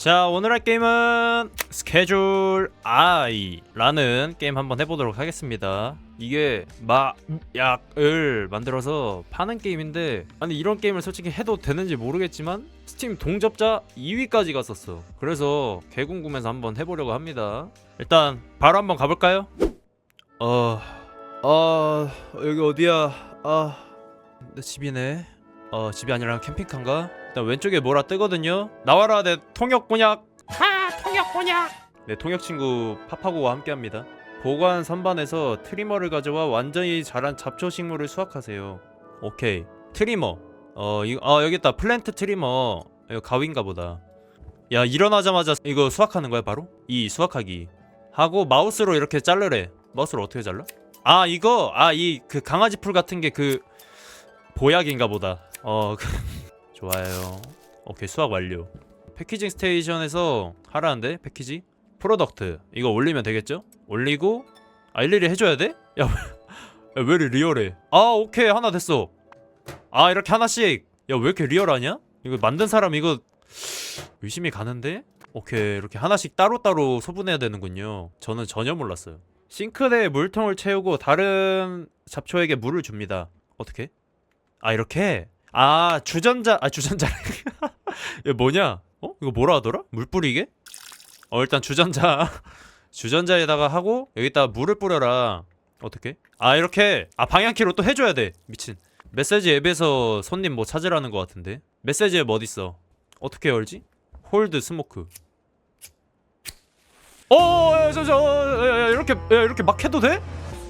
자 오늘 할 게임은 스케줄 I라는 게임 한번 해보도록 하겠습니다. 이게 마약을 만들어서 파는 게임인데 아니 이런 게임을 솔직히 해도 되는지 모르겠지만 스팀 동접자 2위까지 갔었어. 그래서 개궁금해서 한번 해보려고 합니다. 일단 바로 한번 가볼까요? 어... 어... 여기 어디야? 아... 내 집이네. 어 집이 아니라 캠핑카인가? 일단 왼쪽에 뭐라 뜨거든요. 나와라 내 통역 곤약 하 통역 곤약 내 통역 친구 파파고와 함께합니다. 보관 선반에서 트리머를 가져와 완전히 자란 잡초 식물을 수확하세요. 오케이. 트리머. 어 이거 아 여기 있다. 플랜트 트리머. 이거 가위인가 보다. 야 일어나자마자 이거 수확하는 거야 바로? 이 수확하기. 하고 마우스로 이렇게 자르래. 마우스로 어떻게 잘라? 아 이거 아 이 그 강아지 풀 같은 게 그 보약인가 보다. 어 그- 좋아요 오케이 수확 완료 패키징 스테이션에서 하라는데 패키지 프로덕트 이거 올리면 되겠죠? 올리고 아 일일이 해줘야 돼? 야 왜 이렇게 리얼해 아 오케이 하나 됐어 아 이렇게 하나씩 야 왜 이렇게 리얼하냐? 이거 만든 사람 이거 의심이 가는데? 오케이 이렇게 하나씩 따로따로 소분해야 되는군요 저는 전혀 몰랐어요 싱크대에 물통을 채우고 다른 잡초에게 물을 줍니다 어떻게? 아 이렇게? 아 주전자 아 주전자 이거 뭐냐? 어? 이거 뭐라 하더라? 물 뿌리게? 어 일단 주전자 주전자에다가 하고 여기다 물을 뿌려라 어떻게? 아 이렇게 아 방향키로 또 해줘야 돼 미친 메시지 앱에서 손님 뭐 찾으라는 것 같은데 메시지 앱 어딨어 어떻게 열지? 홀드 스모크 어, 야, 저, 저, 야, 야, 이렇게, 야, 이렇게 막 해도 돼?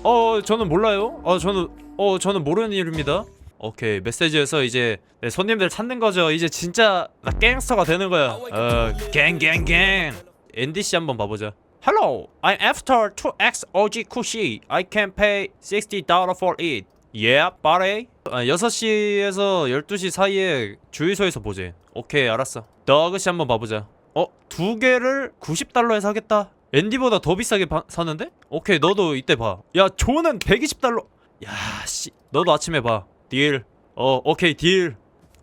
어, 저는 몰라요. 어, 저는, 어, 저는 모르는 일입니다. 오케이, 메시지에서 이제 네, 손님들 찾는 거죠. 이제 진짜 나 갱스터가 되는 거야. 어, 갱갱갱. NDC 한번 봐보자. Hello, I'm after 2X OG Kushi. I can pay $60 for it. Yeah, buddy. 아, 6시에서 12시 사이에 주유소에서 보재. 오케이, 알았어. 더그씨 한번 봐보자. 어, 두 개를 90달러에 사겠다. 앤디보다 더 비싸게 바, 사는데? 오케이, 너도 이때 봐. 야, 조는 120달러. 야, 씨. 너도 아침에 봐. 딜. 어, 오케이, 딜.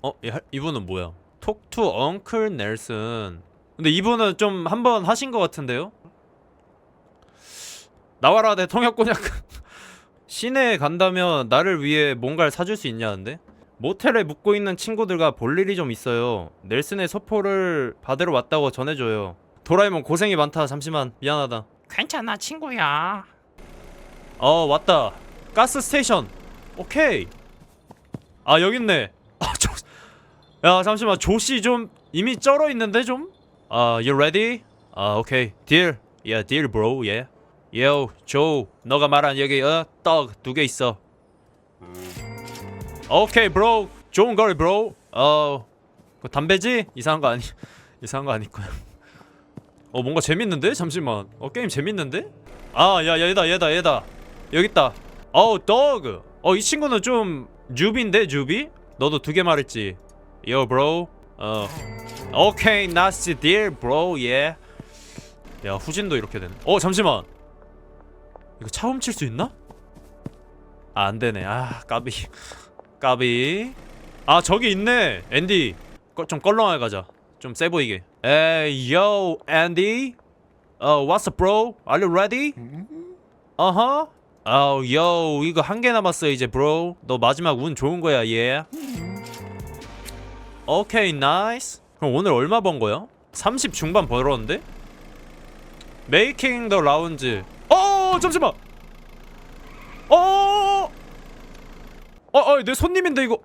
어, 야, 이분은 뭐야? 톡투 엉클 넬슨. 근데 이분은 좀 한 번 하신 것 같은데요? 나와라 내 통역곤약. 시내에 간다면 나를 위해 뭔가를 사줄 수 있냐는데? 모텔에 묵고 있는 친구들과 볼 일이 좀 있어요. 넬슨의 소포를 받으러 왔다고 전해줘요. 도라에몽 고생이 많다. 잠시만 미안하다. 괜찮아 친구야 어 왔다. 가스 스테이션. 오케이. 아 여기 있네. 아 조. 야 잠시만 조씨 좀 이미 쩔어 있는데 좀. 아 you ready? 아 오케이. 딜. Yeah 딜 bro. 조 너가 말한 여기 어 떡 두 개 있어. 오케이 브로 좋은 거리 브로 어 그거 담배지 이상한 거 아니 이상한 거 아닐 거야 어 뭔가 재밌는데 잠시만 어 게임 재밌는데 아야 얘다 얘다 얘다 여기 있다 어우 더그 어이 친구는 좀 뉴비인데 뉴비? 너도 두 개 말했지. 요 브로 어. 오케이 나이스 딜 브로 예야 후진도 이렇게 되네. 어 잠시만. 이거 차 훔칠 수 있나? 아 안 되네. 아 까비. 까비. 아 저기 있네. 앤디. 꺼, 좀 껄렁하게 가자. 좀 세 보이게. 에이 요 앤디. 어 what's up bro? Are you ready? 어 허 어요 이거 한 개 남았어 이제 bro 너 마지막 운 좋은 거야 얘 오케이 나이스 그럼 오늘 얼마 번 거야? 30 중반 벌었는데? 메이킹 더 라운지 어 잠시만 어 어, 어, 내 손님인데 이거.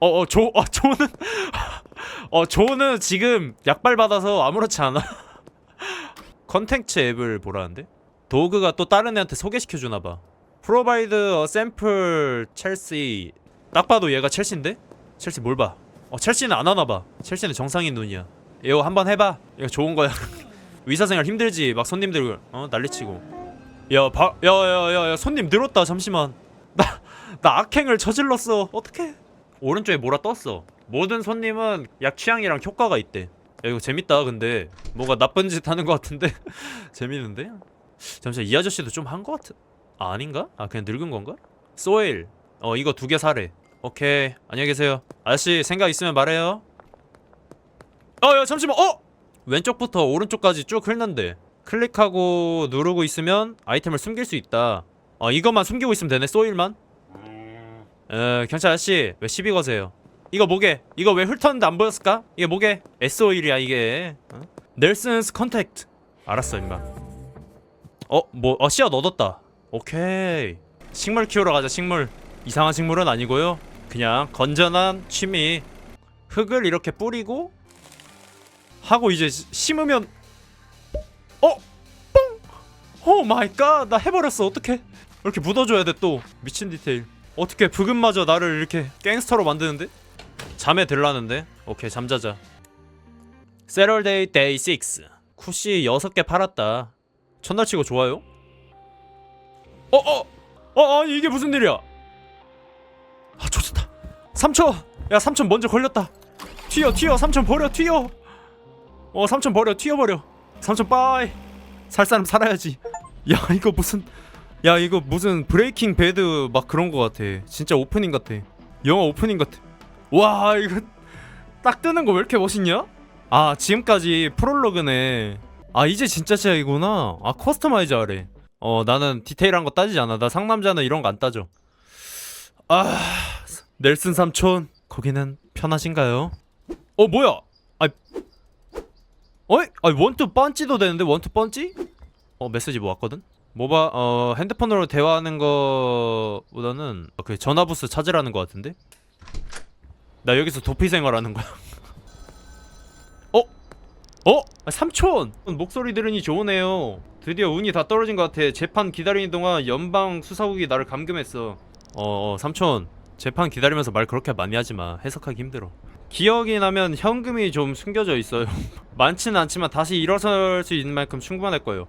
어, 어, 조, 어, 조는, 어, 조는 지금 약발 받아서 아무렇지 않아. 컨텐츠 앱을 보라는데? 도그가 또 다른 애한테 소개시켜 주나 봐. 프로바이드 어 샘플 첼시. 딱 봐도 얘가 첼시인데? 첼시 뭘 봐? 어, 첼시는 안 하나 봐. 첼시는 정상인 눈이야. 이거 한번 해봐. 이거 좋은 거야. 의사생활 힘들지. 막 손님들 어 난리치고. 야, 바, 야, 야, 야, 야, 손님 늘었다. 잠시만. 나, 나 악행을 저질렀어. 어떡해? 오른쪽에 뭐라 떴어. 모든 손님은 약 취향이랑 효과가 있대. 야 이거 재밌다. 근데 뭔가 나쁜 짓 하는 것 같은데 재밌는데? 잠시만 이 아저씨도 좀 한 것 같은. 아, 아닌가? 아 그냥 늙은 건가? 소일. 어 이거 두 개 사래. 오케이 안녕히 계세요. 아저씨 생각 있으면 말해요. 어야 잠시만. 어 왼쪽부터 오른쪽까지 쭉 흘는데 클릭하고 누르고 있으면 아이템을 숨길 수 있다 어 이것만 숨기고 있으면 되네 소일만 에 경찰 아저씨 왜 시비 거세요 이거 뭐게 이거 왜 훑었는데 안 보였을까 이게 뭐게 S-오일이야 이게 어? 넬슨스 컨택트 알았어 임마 어 뭐 어, 씨앗 얻었다. 오케이. 식물 키우러 가자 식물. 이상한 식물은 아니고요. 그냥 건전한 취미. 흙을 이렇게 뿌리고 하고 이제 시- 심으면 어? 뽕! 오 마이 갓나 해버렸어. 어떡해? 이렇게 묻어줘야 돼 또. 미친 디테일. 어떻게 브금마저 나를 이렇게 갱스터로 만드는데? 잠에 들라는데? 오케이 잠자자. 세럴데이 데이 6 쿠시 6개 팔았다 첫날 치고 좋아요? 어어! 어 아니 이게 무슨 일이야? 아 좋다. 삼촌! 야 삼촌 먼저 걸렸다. 튀어 튀어 삼촌 버려 튀어. 어 삼촌 버려 튀어버려. 삼촌 빠이. 살 사람 살아야지. 야 이거 무슨 야 이거 무슨 브레이킹 배드 막 그런 거 같아. 진짜 오프닝 같아. 영화 오프닝 같아. 와 이거 딱 뜨는 거 왜 이렇게 멋있냐? 아 지금까지 프롤로그네 아 이제 진짜 시작이구나 아 커스터마이즈 하래 어 나는 디테일한 거 따지지 않아 나 상남자는 이런 거 안 따져 아 넬슨 삼촌 거기는 편하신가요? 어 뭐야 아 어이? 아 원투 펀치도 되는데 원투 펀치? 어 메시지 뭐 왔거든? 모바 어 핸드폰으로 대화하는 거보다는 그 전화 부스 찾으라는 거 같은데? 나 여기서 도피 생활하는 거야. 어? 어? 아, 삼촌! 목소리 들으니 좋으네요. 드디어 운이 다 떨어진 것 같아. 재판 기다리는 동안 연방 수사국이 나를 감금했어. 어, 어 삼촌. 재판 기다리면서 말 그렇게 많이 하지 마. 해석하기 힘들어. 기억이 나면 현금이 좀 숨겨져 있어요. 많지는 않지만 다시 일어설 수 있는 만큼 충분할 거예요.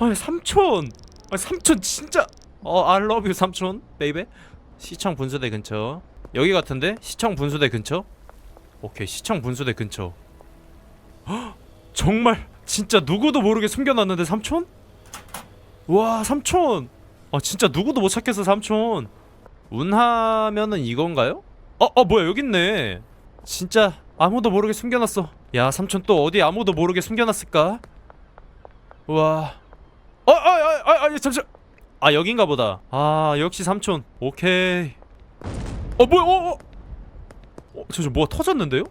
아니 삼촌, 아니 삼촌 진짜. 어, I love you 삼촌, 베이베. 시청 분수대 근처. 여기 같은데? 시청 분수대 근처? 오케이, 시청 분수대 근처. 헉, 정말 진짜 누구도 모르게 숨겨놨는데 삼촌? 와 삼촌. 아 진짜 누구도 못 찾겠어 삼촌. 운하면은 이건가요? 어, 어 뭐야 여기 있네. 진짜 아무도 모르게 숨겨놨어. 야 삼촌 또 어디 아무도 모르게 숨겨놨을까? 와. 어, 아, 아, 아, 아, 잠시. 아 여긴가 보다. 아 역시 삼촌. 오케이. 어 뭐야? 어, 어. 어, 저저 뭐가 터졌는데요?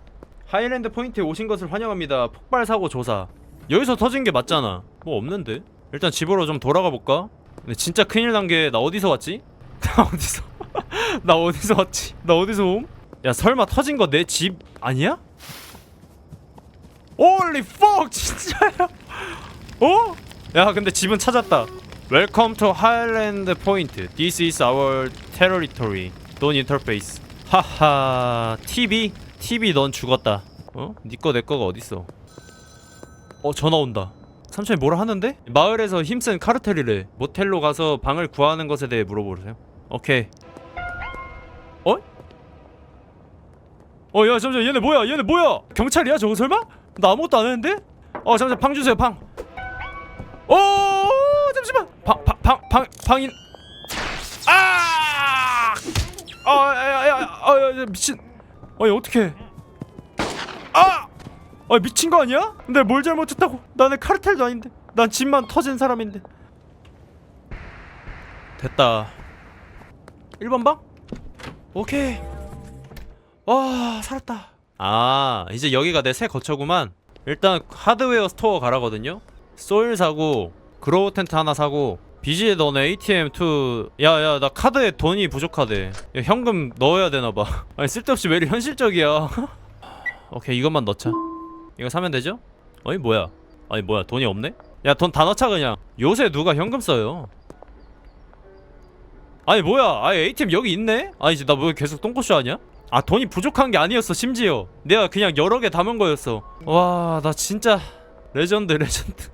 하이랜드 포인트에 오신 것을 환영합니다. 폭발 사고 조사. 여기서 터진 게 맞잖아. 뭐 없는데? 일단 집으로 좀 돌아가 볼까? 근데 진짜 큰일 난 게 나 어디서 왔지? 나 어디서? 나 어디서 왔지? 나 어디서 옴? 야 설마 터진 거 내 집 아니야? 홀리 퍽 진짜야? 어? 야 근데 집은 찾았다. Welcome Point. This is our territory. Don't interface. 하하. TV? TV 넌 죽었다. 어? 니꺼 내꺼가 어딨어? 어 전화 온다. 삼촌이 뭐라 하는데? 마을에서 힘센 카르텔이래. 모텔로 가서 방을 구하는 것에 대해 물어보세요. 오케이. 어? 어, 야, 잠시만, 얘네 뭐야? 얘네 뭐야? 경찰이야, 저거 설마? 나 아무것도 안 했는데? 어, 잠시만, 방 주세요, 방. 어, 잠시만. 방, 방, 방, 방, 방인. 아! 아, 야, 야, 야, 아, 야, 야, 미친. 아니 어떻게? 아! 아 미친 거 아니야? 근데 뭘 잘못했다고? 나는 카르텔도 아닌데. 난 집만 터진 사람인데. 됐다. 1번 방? 오케이. 와 살았다. 아 이제 여기가 내 새 거처구만. 일단 하드웨어 스토어 가라거든요. 소일 사고 그로우 텐트 하나 사고 비지에 너네 ATM 2 야야 나 카드에 돈이 부족하대. 야, 현금 넣어야 되나 봐. 아니 쓸데없이 왜 이리 현실적이야. 오케이 이것만 넣자. 이거 사면 되죠? 어이 뭐야? 아니 뭐야 돈이 없네? 야 돈 다 넣자 그냥. 요새 누가 현금 써요? 아니 뭐야? 아니 ATM 여기 있네? 아니 이제 나 왜 계속 똥꼬쇼 하냐? 아 돈이 부족한 게 아니었어 심지어 내가 그냥 여러 개 담은 거였어 와 나 진짜 레전드 레전드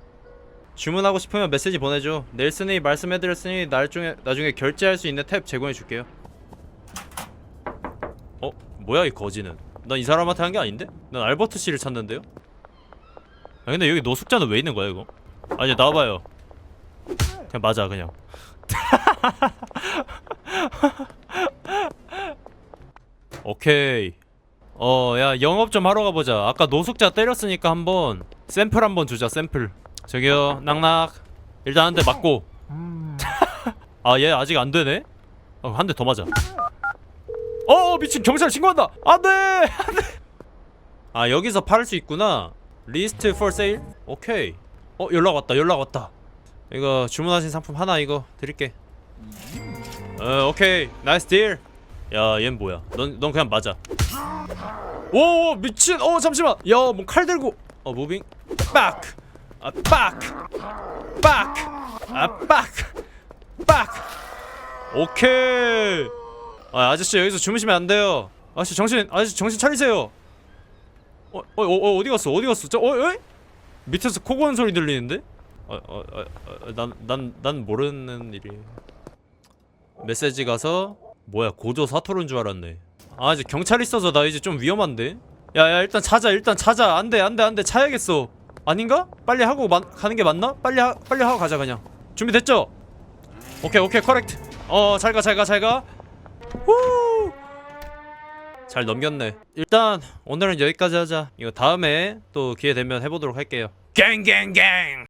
주문하고 싶으면 메시지 보내줘 넬슨이 말씀해드렸으니 나중에, 나중에 결제할 수 있는 탭 제공해줄게요 어? 뭐야 이 거지는 난 이 사람한테 한 게 아닌데? 난 알버트 씨를 찾는데요? 아 근데 여기 노숙자는 왜 있는 거야 이거? 아 이제 나와봐요 그냥 맞아 그냥 오케이 어 야 영업 좀 하러 가보자 아까 노숙자 때렸으니까 한번 샘플 한번 주자 샘플 저기요 낙낙. 일단 한 대 맞고. 아 얘 아직 안 되네? 어, 한 대 더 맞아. 어 미친. 경찰 신고한다. 안돼! 안돼! 아 여기서 팔을 수 있구나. 리스트 for sale? 오케이. 어 연락 왔다 연락 왔다. 이거 주문하신 상품 하나 이거 드릴게. 어 오케이. 나이스 딜 야얜 뭐야? 넌, 넌 그냥 맞아. 오 미친. 어 잠시만. 야 뭐 칼 들고. 어 무빙. 빡 빡빡빡 아 빡 빡! 오케이! 아 아저씨 여기서 주무시면 안 돼요. 아저씨 정신 아저씨 정신 차리세요. 어, 어, 어, 어 어디 갔어? 어디 갔어? 저 어, 에? 밑에서 코 고는 소리 들리는데? 어어 난 난 난 모르는 일이 메시지 가서 뭐야 고조 사토른 줄 알았네. 아 이제 경찰 있어서 나 이제 좀 위험한데? 야야 일단 찾아 일단 찾아. 안돼 안돼 안돼. 차야겠어 아닌가? 빨리 하고 마, 가는 게 맞나? 빨리 하 빨리 하고 가자 그냥. 준비됐죠? 오케이 오케이 커렉트 어 잘 가 잘 가 잘가. 잘 넘겼네. 일단 오늘은 여기까지 하자. 이거 다음에 또 기회 되면 해보도록 할게요. 갱갱갱